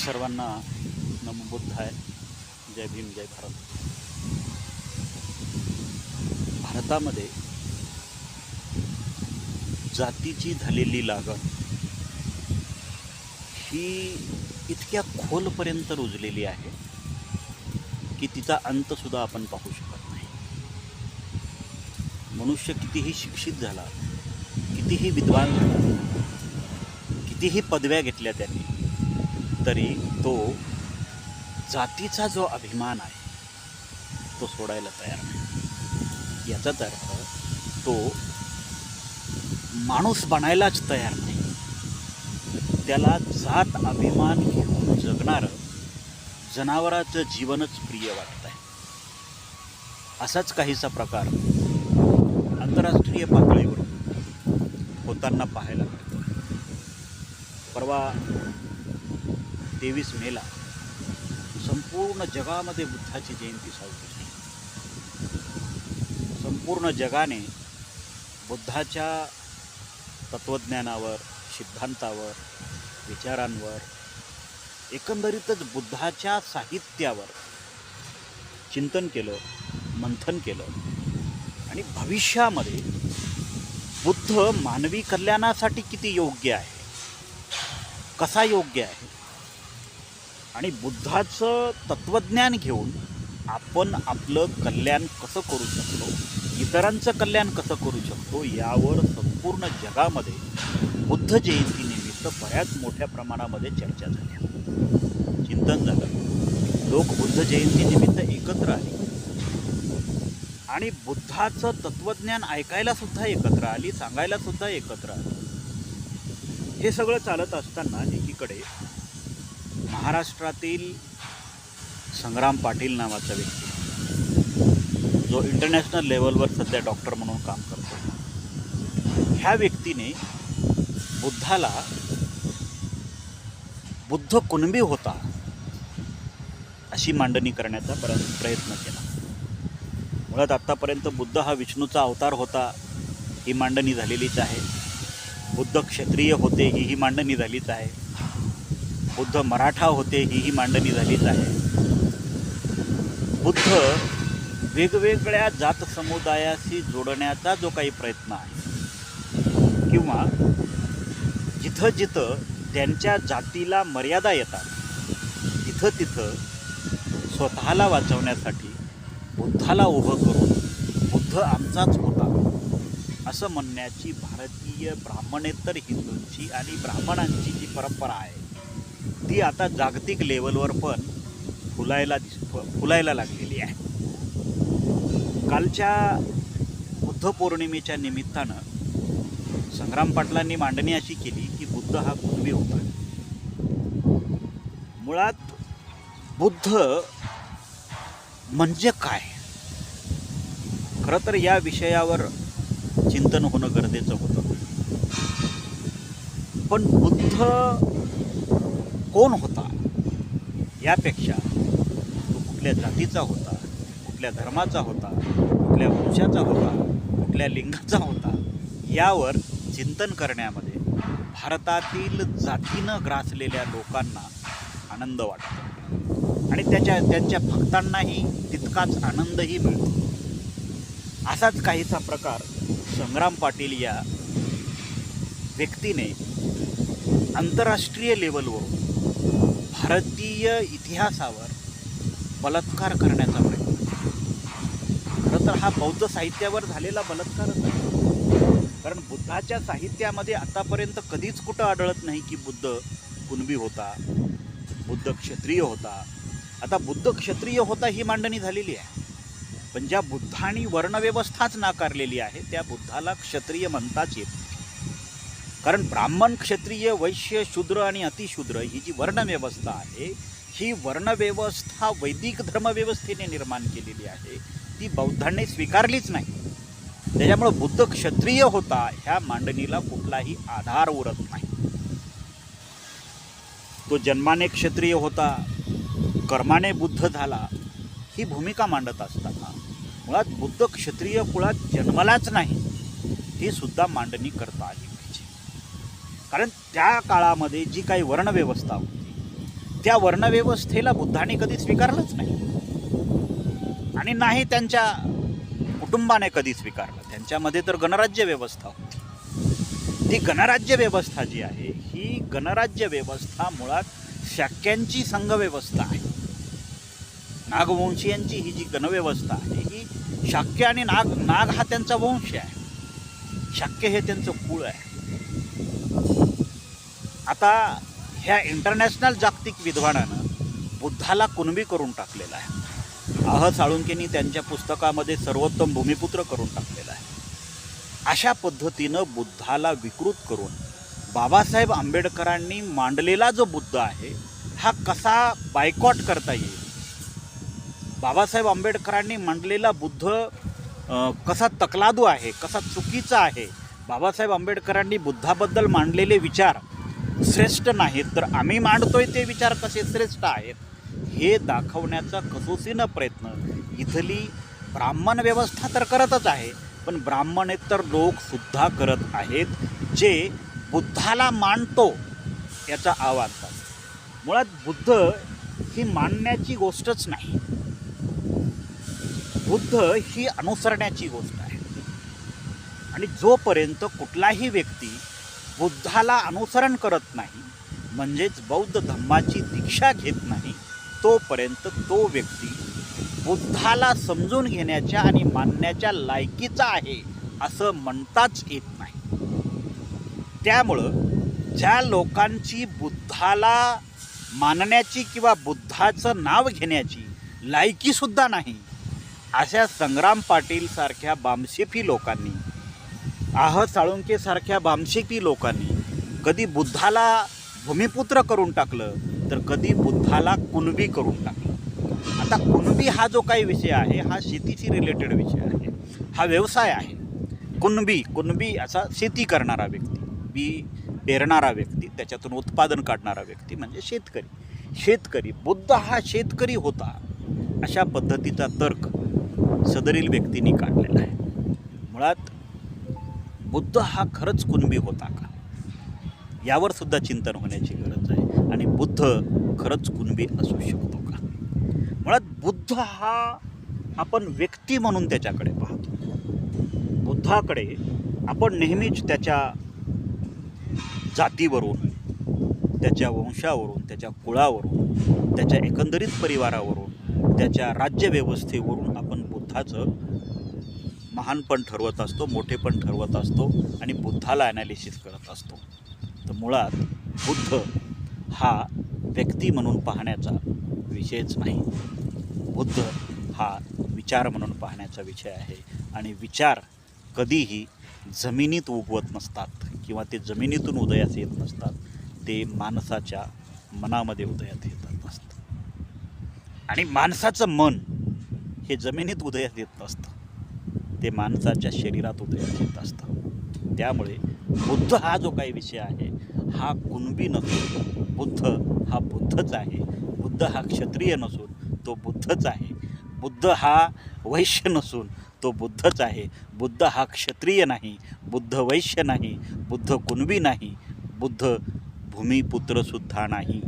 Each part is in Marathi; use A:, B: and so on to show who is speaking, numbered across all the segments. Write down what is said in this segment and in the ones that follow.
A: सर्वांना नमबुद्ध आहे. जय भीम जय भारत. भारतामध्ये जातीची झालेली लागण ही इतक्या खोलपर्यंत रुजलेली आहे की तिचा अंतसुद्धा आपण पाहू शकत नाही. मनुष्य कितीही शिक्षित झाला कितीही विद्वान झाला कितीही पदव्या घेतल्या त्यांनी तरी तो जातीचा जो अभिमान आहे तो सोडायला तयार नाही. याचाच अर्थ तो माणूस बनायलाच तयार नाही. त्याला जात अभिमान घेऊन जगणारं जनावराचं जीवनच प्रिय वाटत आहे. असाच काहीसा प्रकार आंतरराष्ट्रीय पातळीवर होताना पाहायला मिळतो. परवा तेवीस मेला संपूर्ण जगामध्ये बुद्धाची जयंती साजरी झाली संपूर्ण जगाने बुद्धाच्या तत्त्वज्ञानावर सिद्धांतावर विचारांवर एकंदरीतच बुद्धाच्या साहित्यावर चिंतन केलं मंथन केलं आणि भविष्यामध्ये बुद्ध मानवी कल्याणासाठी किती योग्य आहे? कसा योग्य आहे? आणि बुद्धाचं तत्त्वज्ञान घेऊन आपण आपलं कल्याण कसं करू शकतो इतरांचं कल्याण कसं करू शकतो यावर संपूर्ण जगामध्ये बुद्ध जयंतीनिमित्त बऱ्याच मोठ्या प्रमाणामध्ये चर्चा झाल्या चिंतन झालं. लोक बुद्ध जयंतीनिमित्त एकत्र आले. आणि बुद्धाचं तत्त्वज्ञान ऐकायला सुद्धा एकत्र आली सांगायला सुद्धा एकत्र आली. हे सगळं चालत असताना एकीकडे महाराष्ट्रातील संग्राम पाटील नावाचा व्यक्ती. जो इंटरनॅशनल लेवलवर सध्या डॉक्टर म्हणून काम करतो. ह्या व्यक्तीने बुद्धाला बुद्ध कुणबी होता अशी मांडणी करण्याचा प्रयत्न केला. मुळात आत्तापर्यंत बुद्ध हा विष्णूचा अवतार होता ही मांडणी झालेलीच आहे. बुद्ध क्षत्रिय होते ही ही मांडणी झालीच आहे. बुद्ध मराठा होते ही ही मांडणी झालीच आहे. बुद्ध वेगवेगळ्या जात समुदायाशी जोडण्याचा जो काही प्रयत्न आहे किंवा जिथं जिथं त्यांच्या जातीला मर्यादा येतात तिथं तिथं स्वतःला वाचवण्यासाठी बुद्धाला उभं करून बुद्ध आमचाच होता असं म्हणण्याची भारतीय ब्राह्मणेतर हिंदूंची आणि ब्राह्मणांची जी परंपरा आहे ती आता जागतिक लेवलवर पण फुलायला दिस फुलायला लागलेली आहे. कालच्या बुद्ध पौर्णिमेच्या निमित्तानं संग्राम पाटलांनी मांडणी अशी केली की बुद्ध हा कुणबी होता. मुळात बुद्ध म्हणजे काय? खरं तर या विषयावर चिंतन होणं गरजेचं होतं. पण बुद्ध कोण होता? यापेक्षा तो कुठल्या जातीचा होता? कुठल्या धर्माचा होता? कुठल्या वंशाचा होता? कुठल्या लिंगाचा होता? यावर चिंतन करण्यामध्ये भारतातील जातीनं ग्रासलेल्या लोकांना आनंद वाटतो. आणि त्याच्या त्यांच्या भक्तांनाही तितकाच आनंदही मिळतो. असाच काहीसा प्रकार संग्राम पाटील या व्यक्तीने आंतरराष्ट्रीय लेवलवरून भारतीय इतिहासावर बलात्कार करण्याचा प्रयत्न. खरं तर हा बौद्ध साहित्यावर झालेला बलात्कारच आहे. कारण बुद्धाच्या साहित्यामध्ये आतापर्यंत कधीच कुठं आढळत नाही की बुद्ध कुणबी होता बुद्ध क्षत्रिय होता. आता बुद्ध क्षत्रिय होता ही मांडणी झालेली आहे. पण ज्या बुद्धाने वर्णव्यवस्थाच नाकारलेली आहे त्या बुद्धाला क्षत्रिय म्हणताच येत कारण ब्राह्मण क्षत्रिय वैश्य शूद्र आणि अतिशूद्र ही जी वर्णव्यवस्था आहे ही वर्णव्यवस्था वैदिक धर्मव्यवस्थेने निर्माण केलेली आहे. ती बौद्धांनी स्वीकारलीच नाही. त्याच्यामुळं बुद्ध क्षत्रिय होता ह्या मांडणीला कुठलाही आधार उरत नाही. तो जन्माने क्षत्रिय होता कर्माने बुद्ध झाला ही भूमिका मांडत असताना. मुळात बुद्ध क्षत्रिय कुळात जन्मलाच नाही ही सुद्धा मांडणी करता आली. कारण त्या काळामध्ये जी काही वर्णव्यवस्था होती त्या वर्णव्यवस्थेला बुद्धाने कधी स्वीकारलंच नाही. आणि नाही त्यांच्या कुटुंबाने कधी स्वीकारलं. त्यांच्यामध्ये तर गणराज्य व्यवस्था होती. ती गणराज्य व्यवस्था जी आहे ही गणराज्य व्यवस्था मुळात शाक्यांची संघव्यवस्था आहे. नागवंशीयांची ही जी गणव्यवस्था आहे ही शाक्य आणि नाग नाग हा त्यांचा वंश आहे. शाक्य हे त्यांचं कुळ आहे. आता ह्या इंटरनॅशनल जागतिक विद्वानानं बुद्धाला कुणबी करून टाकलेला आहे. आह साळुंकेनी त्यांच्या पुस्तकामध्ये सर्वोत्तम भूमिपुत्र करून टाकलेला आहे. अशा पद्धतीनं बुद्धाला विकृत करून बाबासाहेब आंबेडकरांनी मांडलेला जो बुद्ध आहे हा कसा बायकॉट करता येईल? बाबासाहेब आंबेडकरांनी मांडलेला बुद्ध कसा तकलादू आहे कसा चुकीचा आहे? बाबासाहेब आंबेडकरांनी बुद्धाबद्दल मांडलेले विचार श्रेष्ठ नाहीत तर आम्ही मांडतोय ते विचार कसे श्रेष्ठ आहेत हे दाखवण्याचा कसोसीनं प्रयत्न. इथली ब्राह्मण व्यवस्था तर करतच आहे पण ब्राह्मणेतर लोकसुद्धा करत आहेत जे बुद्धाला मांडतो याचा आवाज मुळात बुद्ध ही मानण्याची गोष्टच नाही. बुद्ध ही अनुसरण्याची गोष्ट आहे. आणि जोपर्यंत कुठलाही व्यक्ती बुद्धाला अनुसरण करत नाही म्हणजेच बौद्ध धम्माची दीक्षा घेत नाही तोपर्यंत तो व्यक्ती बुद्धाला समजून घेण्याच्या आणि मानण्याच्या लायकीचा आहे असं म्हणताच येत नाही. त्यामुळं ज्या लोकांची बुद्धाला मानण्याची किंवा बुद्धाचं नाव घेण्याची लायकीसुद्धा नाही अशा संग्राम पाटीलसारख्या बामशेफी लोकांनी आह साळुंकेसारख्या सारख्या लोकांनी कधी बुद्धाला भूमिपुत्र करून टाकलं तर कधी बुद्धाला कुणबी करून टाकलं. आता कुणबी हा जो काही विषय आहे हा शेतीशी रिलेटेड विषय आहे. हा व्यवसाय आहे. कुणबी कुणबी असा शेती करणारा व्यक्ती बी पेरणारा व्यक्ती त्याच्यातून उत्पादन काढणारा व्यक्ती म्हणजे शेतकरी. शेतकरी बुद्ध हा शेतकरी होता अशा पद्धतीचा तर्क सदरील व्यक्तींनी काढलेला आहे. मुळात बुद्ध हा खरंच कुणबी होता का? यावर सुद्धा चिंतन होण्याची गरज आहे. आणि बुद्ध खरंच कुणबी असू शकतो का? मुळात बुद्ध हा आपण व्यक्ती म्हणून त्याच्याकडे पाहतो. बुद्धाकडे आपण नेहमीच त्याच्या जातीवरून त्याच्या वंशावरून त्याच्या कुळावरून त्याच्या एकंदरीत परिवारावरून त्याच्या राज्यव्यवस्थेवरून आपण बुद्धाचं महान पण ठरवत असतो मोठे पण ठरवत असतो आणि बुद्धाला ॲनालिसिस करत असतो. तर मुळात बुद्ध हा व्यक्ती म्हणून पाहण्याचा विषयच नाही. बुद्ध हा विचार म्हणून पाहण्याचा विषय आहे आणि विचार कधीही जमिनीत उगवत नसतात किंवा ते जमिनीतून उदयास येत नसतात ते माणसाच्या मनामध्ये उदयात येतात असतं आणि माणसाचं मन हे जमिनीत उदयास येत नसतं. ते माणसाच्या शरीरात उदयास येत असतं. त्यामुळे बुद्ध हा जो काही विषय आहे हा कुणबी नसून बुद्ध हा बुद्धच आहे. बुद्ध हा क्षत्रिय नसून तो बुद्धच आहे. बुद्ध हा वैश्य नसून तो बुद्धच आहे. बुद्ध हा क्षत्रिय नाही बुद्ध वैश्य नाही बुद्ध कुणबी नाही बुद्ध भूमिपुत्रसुद्धा नाही.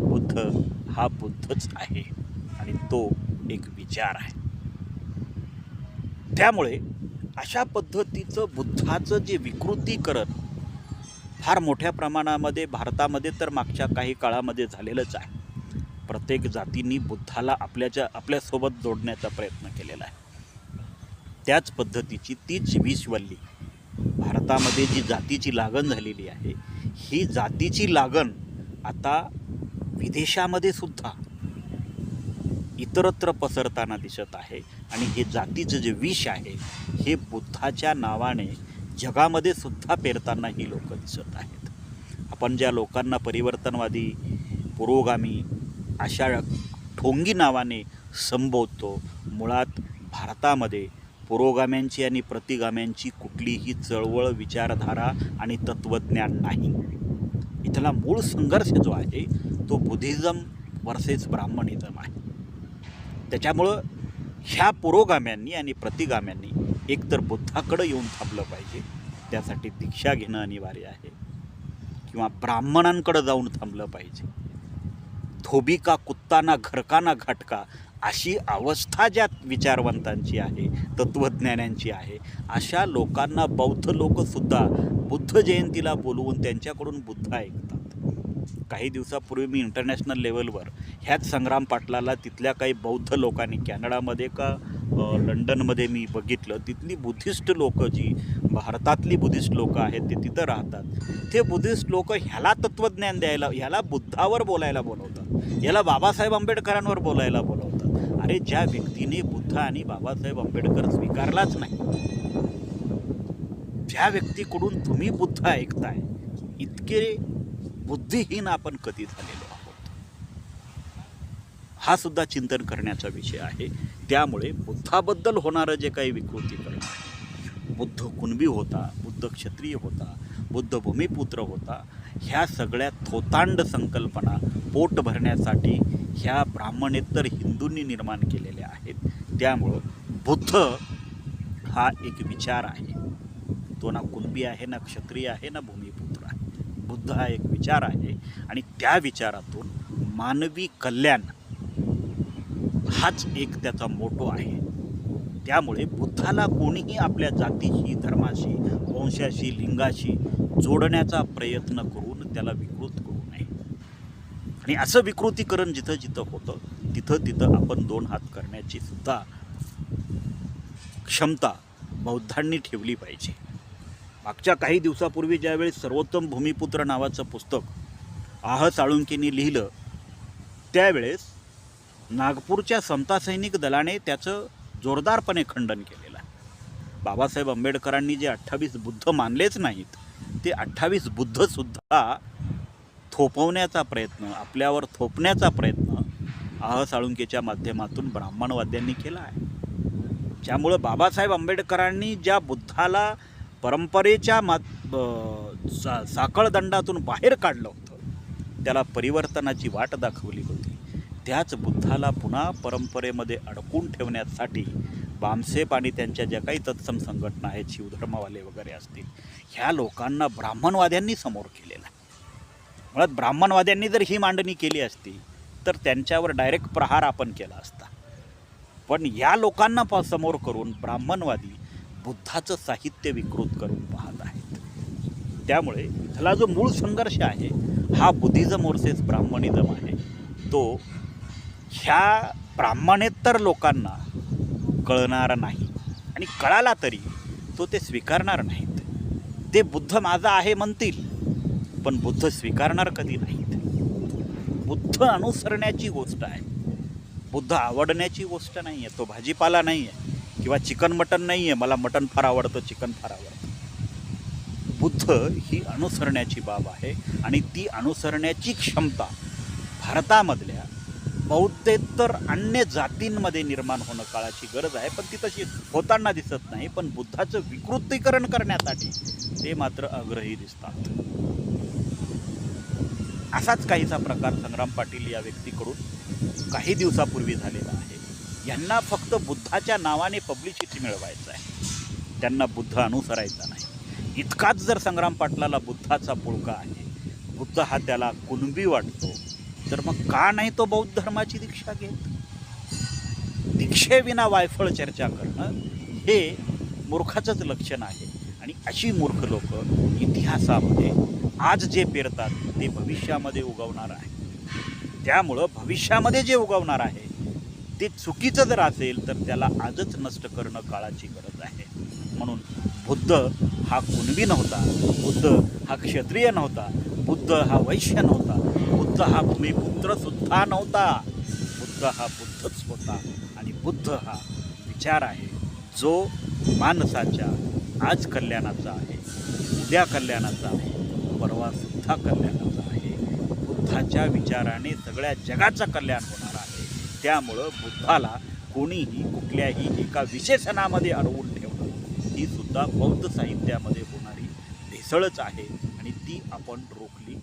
A: बुद्ध हा बुद्धच आहे आणि तो एक विचार आहे. त्यामुळे अशा पद्धतीचं बुद्धाचं जे विकृतीकरण फार मोठ्या प्रमाणामध्ये भारतामध्ये तर मागच्या काही काळामध्ये झालेलंच आहे. प्रत्येक जातींनी बुद्धाला आपल्याच्या आपल्यासोबत जोडण्याचा प्रयत्न केलेला आहे. त्याच पद्धतीची तीच विषवल्ली भारतामध्ये जी जातीची लागण झालेली आहे ही जातीची लागण आता विदेशामध्ये सुद्धा इतरत्र पसरताना दिसत आहे. आणि हे जातीचं जे विष आहे हे बुद्धाच्या नावाने जगामध्ये सुद्धा पेरताना ही लोक दिसत आहेत. आपण ज्या लोकांना परिवर्तनवादी पुरोगामी अशा ठोंगी नावाने संबोधतो मुळात भारतामध्ये पुरोगाम्यांची आणि प्रतिगाम्यांची कुठलीही चळवळ विचारधारा आणि तत्त्वज्ञान नाही. इथला मूळ संघर्ष जो आहे तो बुद्धिझम वर्सेस ब्राह्मणिझम आहे. त्याच्यामुळं ह्या पुरोगाम्यांनी आणि प्रतिगाम्यांनी एकतर बुद्धाकडं येऊन थांबलं पाहिजे त्यासाठी दीक्षा घेणं अनिवार्य आहे. किंवा ब्राह्मणांकडं जाऊन थांबलं पाहिजे. धोबी का कुत्ता ना घरका ना घटका अशी अवस्था ज्या विचारवंतांची आहे तत्त्वज्ञानांची आहे अशा लोकांना बौद्ध लोकसुद्धा बुद्ध जयंतीला बोलवून त्यांच्याकडून बुद्ध ऐकतात. काही दिवसापूर्वी मी इंटरनॅशनल लेवलवर ह्याच संग्राम पाटलाला तिथल्या काही बौद्ध लोकांनी कॅनडामध्ये का लंडनमध्ये मी बघितलं तिथली बुद्धिस्ट लोक जी भारतातली बुद्धिस्ट लोक आहेत ते तिथं राहतात. ते बुद्धिस्ट लोक ह्याला तत्त्वज्ञान द्यायला ह्याला बुद्धावर बोलायला बोलवतात. याला बाबासाहेब आंबेडकरांवर बोलायला बोलवतात. अरे ज्या व्यक्तीने बुद्ध आणि बाबासाहेब आंबेडकर स्वीकारलाच नाही ज्या व्यक्तीकडून तुम्ही बुद्ध ऐकताय इतके बुद्धिहीन आपण कधी झालेलो आहोत? हा सुद्धा चिंतन करण्याचा विषय आहे. त्यामुळे बुद्धाबद्दल होणारं जे काही विकृतीकरण आहे बुद्ध कुणबी होता बुद्ध क्षत्रिय होता बुद्ध भूमिपुत्र होता ह्या सगळ्या थोतांड संकल्पना पोट भरण्यासाठी ह्या ब्राह्मणेतर हिंदूंनी निर्माण केलेल्या आहेत. त्यामुळं बुद्ध हा एक विचार आहे. तो ना कुणबी आहे ना क्षत्रिय आहे ना भूमिपुत्र आहे. बुद्ध हा एक विचार आहे. आणि त्या विचारातून मानवी कल्याण हाच एक त्याचा मोटो आहे. त्यामुळे बुद्धाला कोणीही आपल्या जातीशी धर्माशी वंशाशी लिंगाशी जोडण्याचा प्रयत्न करून त्याला विकृत करू नये. आणि असं विकृतीकरण जिथं जिथं होतं तिथं तिथं आपण दोन हात करण्याची सुद्धा क्षमता बौद्धांनी ठेवली पाहिजे. मागच्या काही दिवसापूर्वी ज्यावेळी सर्वोत्तम भूमिपुत्र नावाचं पुस्तक आह साळुंकेनी लिहिलं त्यावेळेस नागपूरच्या समता सैनिक दलाने त्याचं जोरदारपणे खंडन केलेलं आहे. बाबासाहेब आंबेडकरांनी जे अठ्ठावीस बुद्ध मानलेच नाहीत ते अठ्ठावीस बुद्धसुद्धा थोपवण्याचा प्रयत्न आपल्यावर थोपण्याचा प्रयत्न आह साळुंकेच्या माध्यमातून ब्राह्मणवाद्यांनी केला आहे. ज्यामुळं बाबासाहेब आंबेडकरांनी ज्या बुद्धाला परंपरेच्या मा सा साखळदंडातून बाहेर काढलं होतं. त्याला परिवर्तनाची वाट दाखवली होती. त्याच बुद्धाला पुन्हा परंपरेमध्ये अडकून ठेवण्यासाठी बामसेप आणि त्यांच्या ज्या काही तत्सम संघटना आहेत शिवधर्मवाले वगैरे असतील ह्या लोकांना ब्राह्मणवाद्यांनी समोर केलेलं मुळात ब्राह्मणवाद्यांनी जर ही मांडणी केली असती तर त्यांच्यावर डायरेक्ट प्रहार आपण केला असता. पण या लोकांना समोर करून ब्राह्मणवादी बुद्धाचं साहित्य विकृत करून पाहत आहेत. त्यामुळे इथला जो मूळ संघर्ष आहे हा बुद्धिझम वर्सेस ब्राह्मणिझम आहे. तो ह्या ब्राह्मणेतर लोकांना कळणार नाही. आणि कळाला तरी तो ते स्वीकारणार नाहीत. ते बुद्ध माझा आहे म्हणतील पण बुद्ध स्वीकारणार कधी नाहीत. बुद्ध अनुसरण्याची गोष्ट आहे. बुद्ध आवडण्याची गोष्ट नाही आहे तो भाजीपाला नाही आहे किंवा चिकन मटन नाही आहे मला मटन फार आवडतं चिकन फार आवडतं. बुद्ध ही अनुसरण्याची बाब आहे आणि ती अनुसरण्याची क्षमता भारतामधल्या बौद्धेतर अन्य जातींमध्ये निर्माण होणं काळाची गरज आहे पण ती तशी होताना दिसत नाही पण बुद्धाचं विकृतीकरण करण्यासाठी ते मात्र आग्रही दिसतात. असाच काहीचा प्रकार संग्राम पाटील या व्यक्तीकडून काही दिवसापूर्वी झालेला आहे. यांना फक्त बुद्धाच्या नावाने पब्लिसिटी मिळवायचं आहे. त्यांना बुद्ध अनुसरायचा नाही. इतकाच जर संग्राम पाटलाला बुद्धाचा पुळका आहे बुद्ध हा त्याला कुणबी वाटतो तर मग का नाही तो बौद्ध धर्माची दीक्षा घेत? दीक्षेविना वायफळ चर्चा करणं हे मूर्खाचंच लक्षण आहे. आणि अशी मूर्ख लोक इतिहासामध्ये आज जे पेरतात ते भविष्यामध्ये उगवणार आहे त्यामुळं भविष्यामध्ये जे उगवणार आहे ते चुकीचं जर असेल तर त्याला आजच नष्ट करणं काळाची गरज आहे. म्हणून बुद्ध हा कुणबी नव्हता. बुद्ध हा क्षत्रिय नव्हता. बुद्ध हा वैश्य नव्हता. बुद्ध हा भूमिपुत्र सुद्धा नव्हता. बुद्ध हा बुद्धच होता. आणि बुद्ध हा विचार आहे. जो माणसाच्या आज कल्याणाचा आहे उद्या कल्याणाचा आहे परवा सुद्धा कल्याणाचा आहे. बुद्धाच्या विचाराने सगळ्या जगाचं कल्याण होणार त्यामुळं बुद्धाला कोणीही कुठल्याही एका विशेषणामध्ये अडवून ठेवणं ही सुद्धा बौद्ध साहित्यामध्ये होणारी भेसळच आहे आणि ती आपण रोखली